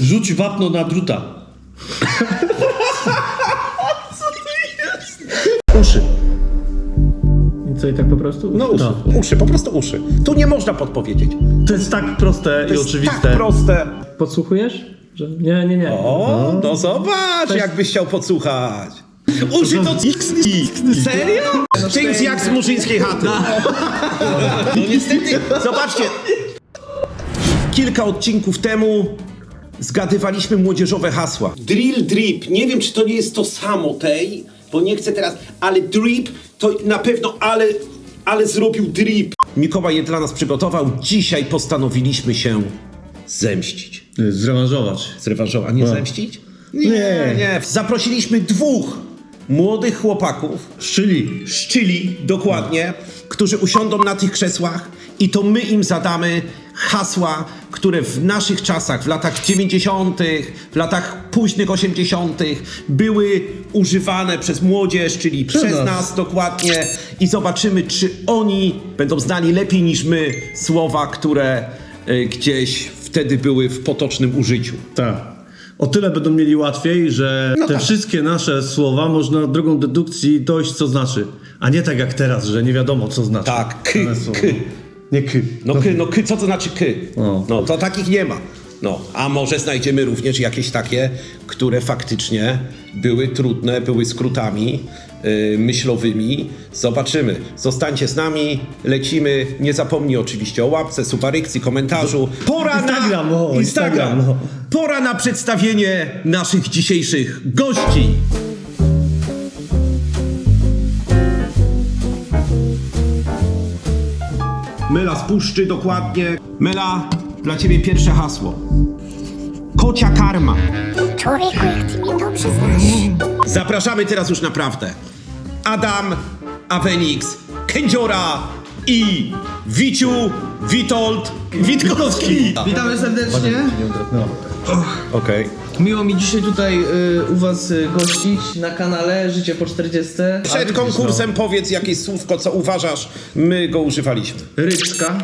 Rzuć wapno na druta. Uszy. I co, i tak po prostu? No uszy. Uszy, po prostu uszy. Tu nie można podpowiedzieć. To jest tak proste To i jest oczywiste. tak proste. Podsłuchujesz? Że... Nie, nie, nie. O, no zobacz, jakbyś chciał podsłuchać. Uszy to Serio? James jak z murzyńskiej chaty. No niestety, zobaczcie. Kilka odcinków temu zgadywaliśmy młodzieżowe hasła. Drill drip. Nie wiem, czy to nie jest to samo tej, bo nie chcę teraz, ale drip to na pewno, ale, ale zrobił drip. Mikołaj je dla nas przygotował. Dzisiaj postanowiliśmy się zemścić. Zrewanżować. Zrewanżować, a nie zemścić? Nie, Nie. nie. Zaprosiliśmy dwóch młodych chłopaków, Szczyli. szczyli dokładnie, którzy usiądą na tych krzesłach i to my im zadamy hasła, które w naszych czasach, w latach 90., w latach późnych 80., były używane przez młodzież, czyli przez, nas. nas dokładnie i zobaczymy, czy oni będą znali lepiej niż my słowa, które y, gdzieś wtedy były w potocznym użyciu. Tak. O tyle będą mieli łatwiej, że No te tak. wszystkie nasze słowa można drogą dedukcji dojść, co znaczy. A nie tak jak teraz, że nie wiadomo, co znaczy. Tak, k, k. Nie ky. No, ky, no ky, co to znaczy ky? O. No to takich nie ma. No, a może znajdziemy również jakieś takie, które faktycznie były trudne, były skrótami yy, myślowymi. Zobaczymy. Zostańcie z nami, lecimy. Nie zapomnij oczywiście o łapce, subarykcji, komentarzu. Pora Instagram, na... o, Instagram, no. Pora na przedstawienie naszych dzisiejszych gości. Mela z puszczy, dokładnie. Mela, dla ciebie pierwsze hasło. Kocia karma. Człowieku, jak ty mnie dobrze znasz. Zapraszamy teraz już naprawdę. Adam, Avenix, Kędziora i Wiciu, Witold, Witkowski. Witamy serdecznie. Okej. Miło mi dzisiaj tutaj y, u was y, gościć na kanale Życie po 40. Przed konkursem powiedz jakieś słówko, co uważasz. My go używaliśmy. Ryczka.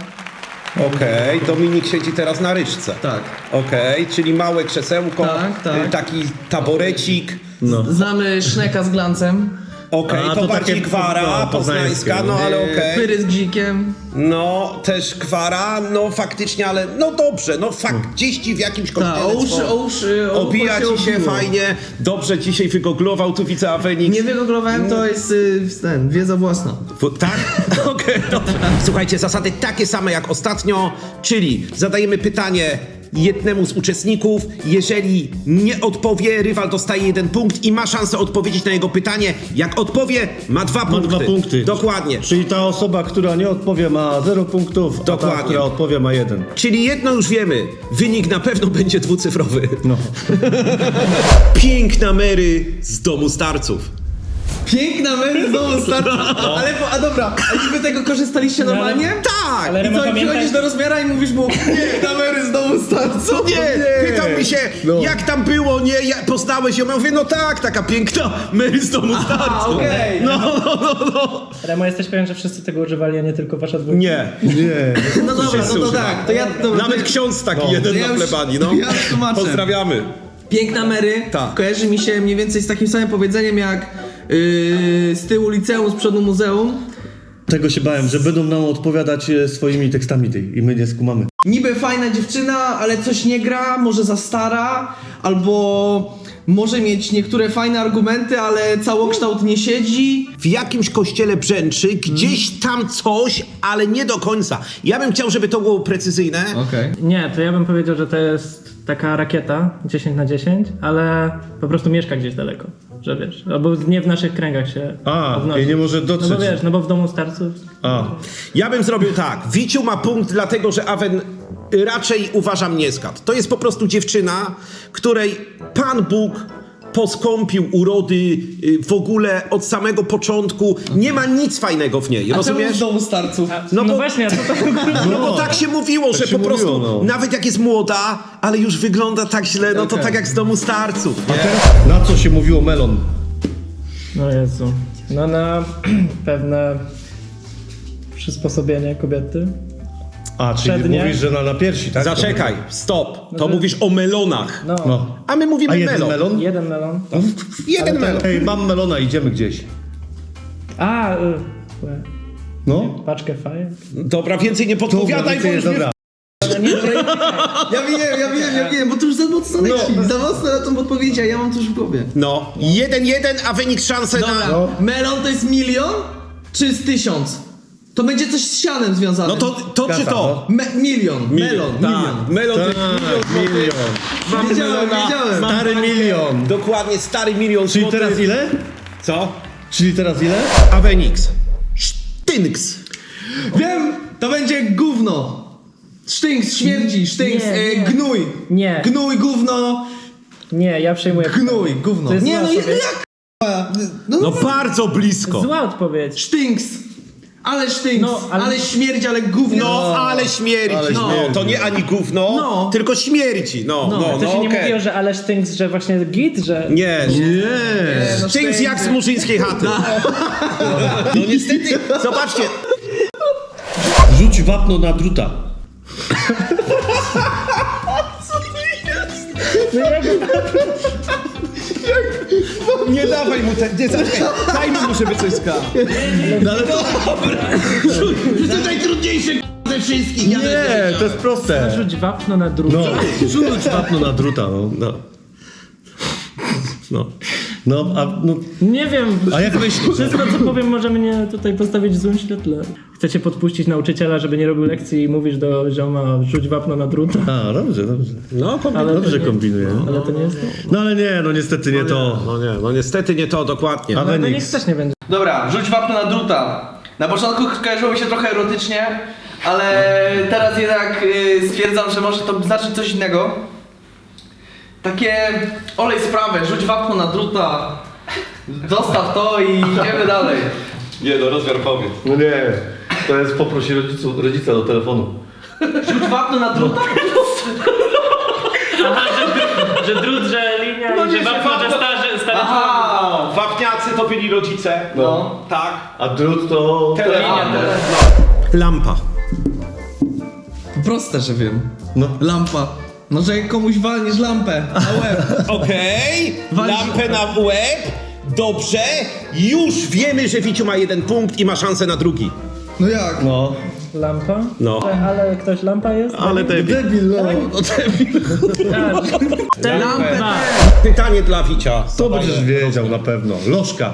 Okej, Dominik siedzi teraz na ryczce. Tak. Okej, czyli małe krzesełko, Tak, tak. y, taki taborecik. No. Znamy Szneka z glancem. Okej, A, to, to bardziej takie gwara, no, poznańska, no no. ale y, okej. Pyry z gzikiem. No, też gwara, no faktycznie, ale no dobrze, no fakt, gdzieś ci w jakimś Tak, kościele o uszy, o uszy. o Obija ci się obiło. fajnie, dobrze dzisiaj wygoglował, tu widzę Avenix. Nie wygooglowałem, to jest y, ten, wiedza własna. W- Tak? Okej, dobrze. Słuchajcie, zasady takie same jak ostatnio, czyli zadajemy pytanie jednemu z uczestników. Jeżeli nie odpowie, rywal dostaje jeden punkt i ma szansę odpowiedzieć na jego pytanie. Jak odpowie, ma dwa Ma punkty. dwa punkty. Dokładnie. Czyli ta osoba, która nie odpowie ma 0 punktów, a Dokładnie. ta, która odpowie ma jeden. Czyli jedno już wiemy, wynik na pewno będzie dwucyfrowy. No. Piękna Mary z domu starców. Piękna męża znowu start. Ale, po, a dobra, a niby tego korzystaliście normalnie? Tak! Ale I co, i pamiętaj- przychodzisz do rozmiara i mówisz mu Piękna męża z domu starcu? Nie, pytał mi się, No. jak tam było, nie, ja, poznałeś ją, ja mówię, no tak, taka piękna Mary z domu A, starców. okej. No, no, no, no. Remo, jesteś pewien, że wszyscy tego używali, a nie tylko wasza dwójka? Nie, Nie. No dobra, no to tak, to ja... Dobra, nawet to- ksiądz taki No. jeden To ja na już- plebanii, no. ja już tłumaczę. Pozdrawiamy. Piękna Mary Tak. kojarzy mi się mniej więcej z takim samym powiedzeniem jak z tyłu liceum, z przodu muzeum. Tego się bałem, że będą nam odpowiadać e, swoimi tekstami tej i my nie skumamy. Niby fajna dziewczyna, ale coś nie gra, może za stara, albo może mieć niektóre fajne argumenty, ale całokształt nie siedzi. W jakimś kościele brzęczy, gdzieś tam coś, ale nie do końca. Ja bym chciał, żeby to było precyzyjne. Okej. Nie, to ja bym powiedział, że to jest taka rakieta 10 na 10, ale po prostu mieszka gdzieś daleko, że wiesz, albo nie w naszych kręgach się A, i nie może dotrzeć. No bo wiesz, no bo w domu starców A, Ja bym zrobił tak. Wiciu ma punkt, dlatego że Awen raczej uważam nie zgadł. To jest po prostu dziewczyna, której Pan Bóg poskąpił urody y, w ogóle od samego początku. Nie ma nic fajnego w niej, A czemu rozumiesz? z domu starców? No, No bo- właśnie, a to No bo tak się mówiło, że się po prostu mówiło, no. nawet jak jest młoda, ale już wygląda tak źle, no to Okej. tak jak z domu starców. Nie? na co się mówiło melon? No Jezu. No na pewne przysposobienie kobiety. A, czyli Przednie. mówisz, że na, na piersi, tak? Zaczekaj, stop. To to- mówisz o melonach. No, No. A my mówimy A jeden melon. melon? jeden melon. Jeden melon. Ej, mam melona, idziemy gdzieś. A, y, No. paczkę fajek. Dobra, więcej nie podpowiadaj, bo już dobra. Ja wiem, ja wiem, ja wiem, bo to już za mocno leci. Za mocno na tą podpowiedź, a ja mam coś w głowie. No, jeden, jeden, a wynik szansę Dobra, na... melon to jest milion czy z tysiąc? To będzie coś z sianem związane. No to, to czy to? Me, milion, melon, Tak, milion. Melon to jest Tak, milion. milion. Mamy Wiedziałem, melona. wiedziałem. Stary milion. Dokładnie, stary milion Czyli złotych. teraz ile? Co? Czyli teraz ile? Avenix. Sztynks. Wiem, to będzie gówno. Sztynks, śmierdzi, sztynks, Nie, e, nie. gnój. Nie. Gnój, gówno, Nie, ja przejmuję. gnój, gówno. To jest Nie zła no, odpowiedź. jak no, No bardzo blisko. Zła odpowiedź. Sztynks. Ale sztynks, No, ale- ale... śmierdzi, ale gówno. No, ale śmierdzi. Ale no, śmierdzi. to nie ani gówno, No. tylko śmierdzi. No, no, no, to się nie okej. mówiło, że ale sztynks, że właśnie git, że... Nie, nie. Nie. no, Sztynks jak z murzyńskiej chaty. No niestety, zobaczcie. Rzuć wapno na druta. Nie dawaj mu te... Nie, zaczekaj. Daj mu, żeby coś skał. No ale to... To jest najtrudniejsze ze wszystkich. Ja Nie, to jest proste. Rzuć wapno na drugą. No, rzuć wapno na druta, no. No. No. No, a no... Nie wiem. A jak myślisz? Wszystko co powiem może mnie tutaj postawić w złym świetle. Chcecie podpuścić nauczyciela, żeby nie robił lekcji i mówisz do zioma rzuć wapno na druta. A, dobrze, dobrze. No, Ale Dobrze kombinuję. Ale to nie jest to. No ale nie, no niestety nie to. No nie, no niestety nie to, dokładnie. A No Wenix. też nie będzie. Dobra, rzuć wapno na druta. Na początku kojarzyło mi się trochę erotycznie, ale teraz jednak y, stwierdzam, że może to znaczyć coś innego. Takie olej sprawę, rzuć wapno na druta. Zostaw to i idziemy dalej. Nie, no rozmiar powiedz. No nie, to jest poprosi rodziców, rodzica do telefonu. Rzuć wapno na druta? Że drut, że linia No i nie, że że wapno, że wapno- starzy, stary Aha, wapniacy to byli rodzice. No. Tak. A drut to... Telefon. Telefon. Lampa. Proste, że wiem. No. Lampa. No, że komuś walniesz lampę na łeb. Okej, Walisz- lampę na łeb. Dobrze, już wiemy, że Wiciu ma jeden punkt i ma szansę na drugi. No jak? No. Lampa? No. Ale ktoś lampa jest? Ale debil. Debil, no. no debil. Te Lampę dwa. Pytanie dla Wicia. To będziesz wiedział na pewno. Lożka.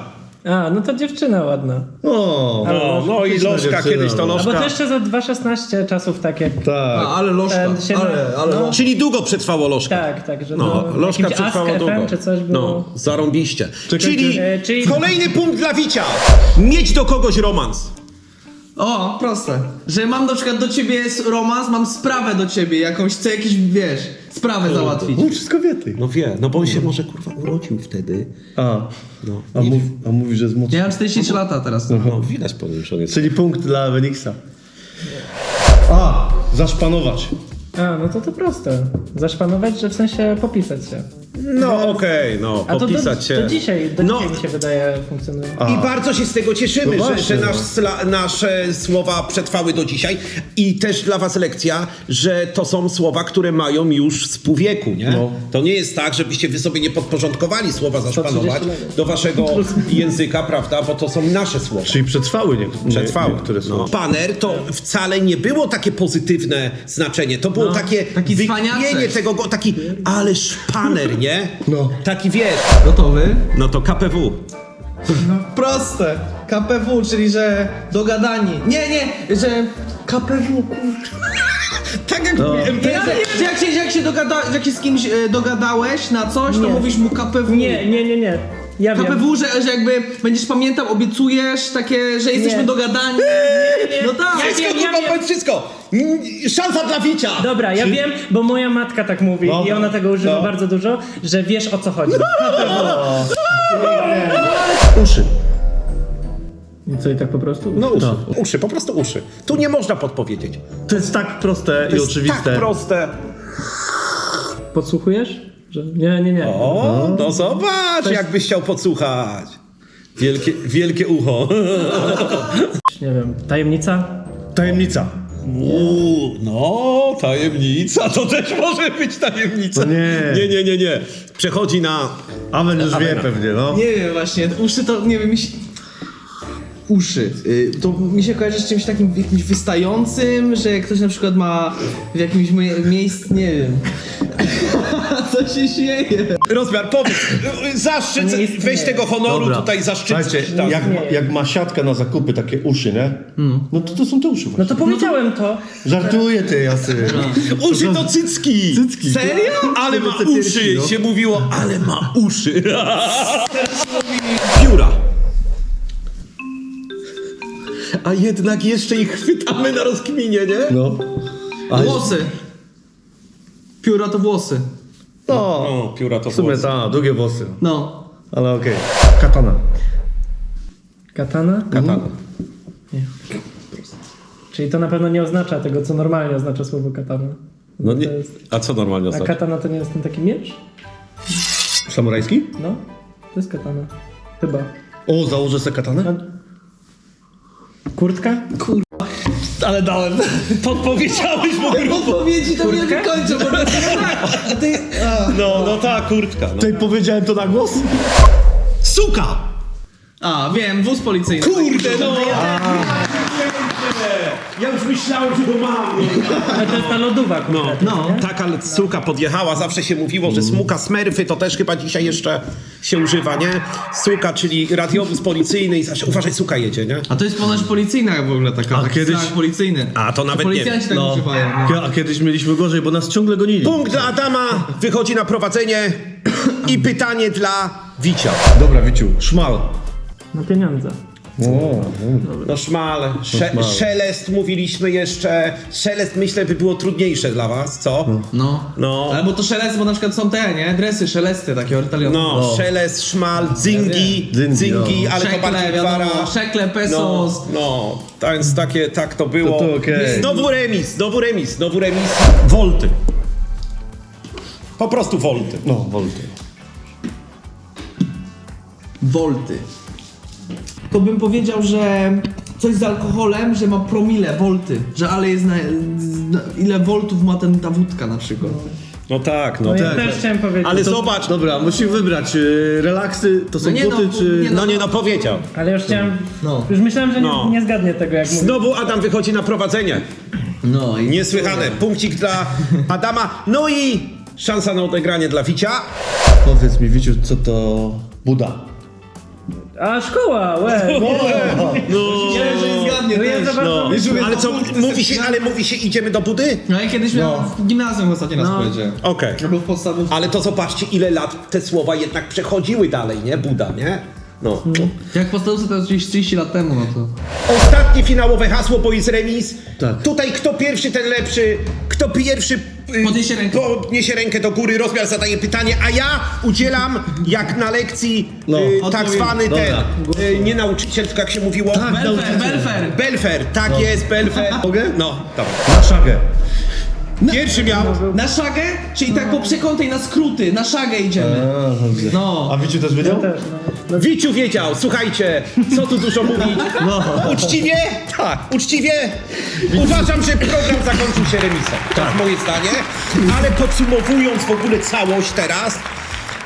A, no to dziewczyna ładna. O, No, no i lożka, kiedyś to no. A bo to lożka. jeszcze za 2.16 czasów tak jak... tak. ale lożka. Ten się Ale, ale no. lożka. Czyli długo przetrwało lożka. Tak, tak, że No, to lożka przetrwała długo. FM czy coś było. No, zarąbiście. Czyli, E, czyli- kolejny punkt dla Wicia. Mieć do kogoś romans. O, proste. Że mam na przykład do ciebie s- romans, mam sprawę do ciebie, jakąś, chcę jakiś, wiesz, sprawę załatwić. On wszystko wie ty. No wie, no bo on się może kurwa urodził wtedy. A, No, a, mów, a mówi, że jest mocny. Ja mam 43 lata teraz. no widać po nim, że on jest. Czyli punkt dla Wenixa. A, zaszpanować. A, no to to proste. Zaszpanować, że w sensie popisać się. No okej, no, A to do, popisać się. do dzisiaj, do No. dzisiaj mi się wydaje funkcjonuje. A. I bardzo się z tego cieszymy, No że, właśnie, że nasz, no. sla, nasze słowa przetrwały do dzisiaj. I też dla was lekcja, że to są słowa, które mają już spółwieku, nie? No. To nie jest tak, żebyście wy sobie nie podporządkowali słowa zaszpanować 130 lat. do waszego języka, prawda? Bo to są nasze słowa. Czyli przetrwały niektóre, Przetrwały. niektóre No. słowa. Paner to wcale nie było takie pozytywne znaczenie. To było takie taki wykpienie tego, go, taki ależ paner, nie? No. Taki wiesz. Gotowy? No to KPW. Proste. KPW, czyli że dogadani. Nie, nie, że KPW, kurczę. Tak jak No. mówiłem, jak, się, jak, się dogada, jak się z kimś e, dogadałeś na coś, to Nie. mówisz mu KPW. Nie, nie, nie, nie. Ja wiem. KPW, że, że jakby będziesz pamiętał, obiecujesz takie, że jesteśmy Nie. dogadani. No tak. Ja Wszystko, wiem, ja kurwa, wiem. powiedz wszystko! Szansa dla Wicia! Dobra, ja wiem, bo moja matka tak mówi i Dobra. ona tego używa No. bardzo dużo, że wiesz o co chodzi. Uszy. I co, i tak po prostu? No uszy, uszy, po prostu uszy. Tu nie można podpowiedzieć. To jest tak proste To i jest oczywiste. tak proste. Podsłuchujesz? Że... Nie, nie, nie. O, no zobacz, jakbyś chciał podsłuchać. Wielkie, wielkie ucho. Nie wiem, tajemnica? Tajemnica. Uuu, no, tajemnica, to też może być tajemnica. No nie. Nie, nie, nie, nie. Przechodzi na... Amen już wie pewnie, no. Nie wiem właśnie, uszy to, nie wiem, mi się... Uszy. Y, To mi się kojarzy z czymś takim jakimś wystającym, że ktoś na przykład ma w jakimś mie- miejscu, nie wiem. Co się śmieje? Rozmiar, powiedz, zaszczyt, istnieje. weź tego honoru Dobra. tutaj zaszczyt. Słuchajcie, Tak. jak, ma- jak ma siatka na zakupy takie uszy, nie? No to to są te uszy No właśnie. to powiedziałem to. Żartuję ty, jasy. Uszy to cycki. Cycki. Serio? Ale ma Te piersi, uszy, no. się mówiło, ale ma uszy. Pióra. A jednak jeszcze ich chwytamy na rozkminie, nie? No. A Włosy. Pióra to włosy. No, O, pióra to w sumie włosy. ta, długie włosy. No. Ale okej. Katana. Katana? Katana. Czyli to na pewno nie oznacza tego, co normalnie oznacza słowo katana. No nie. Jest... A co normalnie A oznacza? katana to nie jest ten taki miecz? Samurajski? No, to jest katana. Chyba. O, założę sobie katanę? No. Kurtka? Ale dałem. Podpowiedziałeś mu grupę. Odpowiedzi to nie Kurtkę? wykończę, bo a ty... A. No, no ta kurtka. No. Tutaj powiedziałem to na głos? Suka! a, wiem, wóz policyjny. Kurde, no! Ja już myślałem, że go mam. Ale to jest ta lodowa No, no. nie? Tak, ale suka podjechała, zawsze się mówiło, że smuka smurfy to też chyba dzisiaj jeszcze się używa, nie? Suka, czyli radiowóz policyjny i zawsze uważaj, suka jedzie, nie? A to jest ponoć policyjna w ogóle taka. A taki kiedyś- policyjny. A, to nawet nie Policjanci tak No. używają. No. A kiedyś mieliśmy gorzej, bo nas ciągle gonili. Punkt dla Adama, wychodzi na prowadzenie i pytanie dla Wicia. Dobra, Wiciu, szmal. Na pieniądze. O, No szmal, sze, szmal. szelest mówiliśmy jeszcze, szelest myślę by było trudniejsze dla was, co? No. No. Albo to szelest, bo na przykład są te, nie? Dresy, szelesty takie ortaliowe. No, No. szelest, szmal, dzingi, Dzingi, dzingi, no. ale to Szekle, bardziej wiadomo, gwara. szekle, No, pesos. no, tak, więc takie, tak to było. To to okej. Znowu remis, znowu remis, znowu remis. Wolty. Po prostu wolty. no, wolty. Wolty. To bym powiedział, że coś z alkoholem, że ma promile, wolty. Że ale jest na, na ile voltów ma ten, ta wódka na przykład. No tak, no No ja tak. też chciałem powiedzieć. Ale To- zobacz, Dobra, musimy wybrać, y, relaksy to są No nie, no, buty, czy... nie, no nie no powiedział. Ale już chciałem... No. Już myślałem, że nie, No. nie zgadnie tego, jak mówię. Znowu Adam wychodzi na prowadzenie. No i Niesłychane. Punkcik dla Adama. No i szansa na odegranie dla Wicia. Powiedz mi, Wiciu, co to Buda? A szkoła, łe! No, Nie, że nie zgadnie No ja też. no. Ale co, mówi się, ale mówi się idziemy do Budy? No ja kiedyś miałem w gimnazjum ostatni raz No. powiedziałem. Okej. Albo w podstawówce. Ale to zobaczcie, ile lat te słowa jednak przechodziły dalej, nie? Buda, nie? No. Jak podstawówce to jest gdzieś 30 lat temu, no to... Ostatnie finałowe hasło, bo jest remis. Tak. Tutaj kto pierwszy, ten lepszy. Kto pierwszy Podniesie rękę. podniesie rękę do góry, rozmiar zadaje pytanie, a ja udzielam jak na lekcji No, y, tak odpowiedź. zwany ten, Dobra. y, nie nauczyciel, tylko jak się mówiło. Tak, Belfer. Belfer! Belfer, tak jest, Belfer. Mogę? No, dobra. Na szagę. Pierwszy miał. Na szagę? Czyli tak po przekątej na skróty, na szagę idziemy. No. A Wiciu też wiedział? Też, no. Wiciu wiedział, słuchajcie, co tu dużo mówić. No. Uczciwie? Tak. Uczciwie? Uważam, że program zakończył się remisem. To jest moje zdanie. Ale podsumowując w ogóle całość teraz,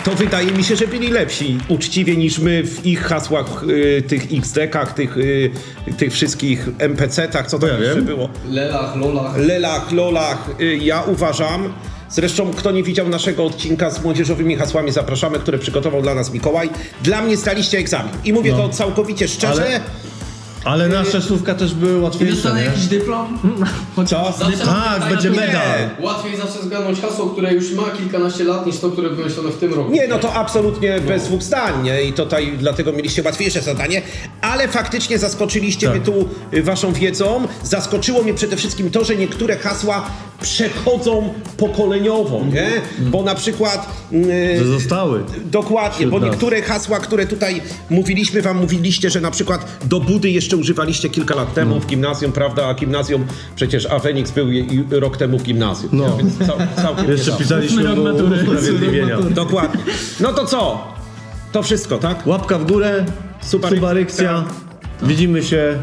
to wydaje mi się, że byli lepsi uczciwie niż my w ich hasłach, y, tych XD-kach, tych, y, tych wszystkich NPC-tach, co to ja jeszcze wiem. było. Lelach, lolach. Lelach, lolach, y, ja uważam. Zresztą, kto nie widział naszego odcinka z młodzieżowymi hasłami, zapraszamy, które przygotował dla nas Mikołaj. Dla mnie staliście egzamin. I mówię to całkowicie szczerze. Ale- Ale nasza słówka też były I łatwiejsze, dostanę nie? jakiś dyplom? Co? Tak, będzie medal. Łatwiej zawsze zgadnąć hasło, które już ma kilkanaście lat, niż to, które wymyślone w tym roku. Nie, no to absolutnie bez dwóch zdań, nie? I tutaj dlatego mieliście łatwiejsze zadanie, ale faktycznie zaskoczyliście Tak. mnie tu y, waszą wiedzą. Zaskoczyło mnie przede wszystkim to, że niektóre hasła przechodzą pokoleniowo, nie? Bo na przykład... y, Że zostały. Dokładnie, bo niektóre hasła, które tutaj mówiliśmy, wam mówiliście, że na przykład do budy jeszcze używaliście kilka lat temu w gimnazjum, prawda? A gimnazjum, przecież Awenix był je- i rok temu w gimnazjum. No. Więc cał, całkiem Jeszcze nie pisaliśmy do usprawiedliwienia. Dokładnie. No to co? To wszystko, tak? Łapka w górę, Subarykcja. subarykcja. Widzimy się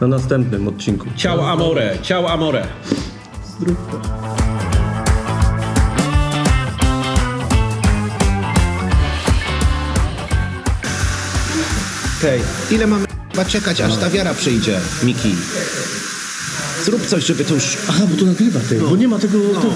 na następnym odcinku. Ciao amore, ciao amore. Zdrówko. Okej, ile mamy chyba czekać, aż ta wiara przyjdzie, Miki? Zrób coś, żeby to już... Aha, bo to nagrywa ty, bo nie ma tego, tego.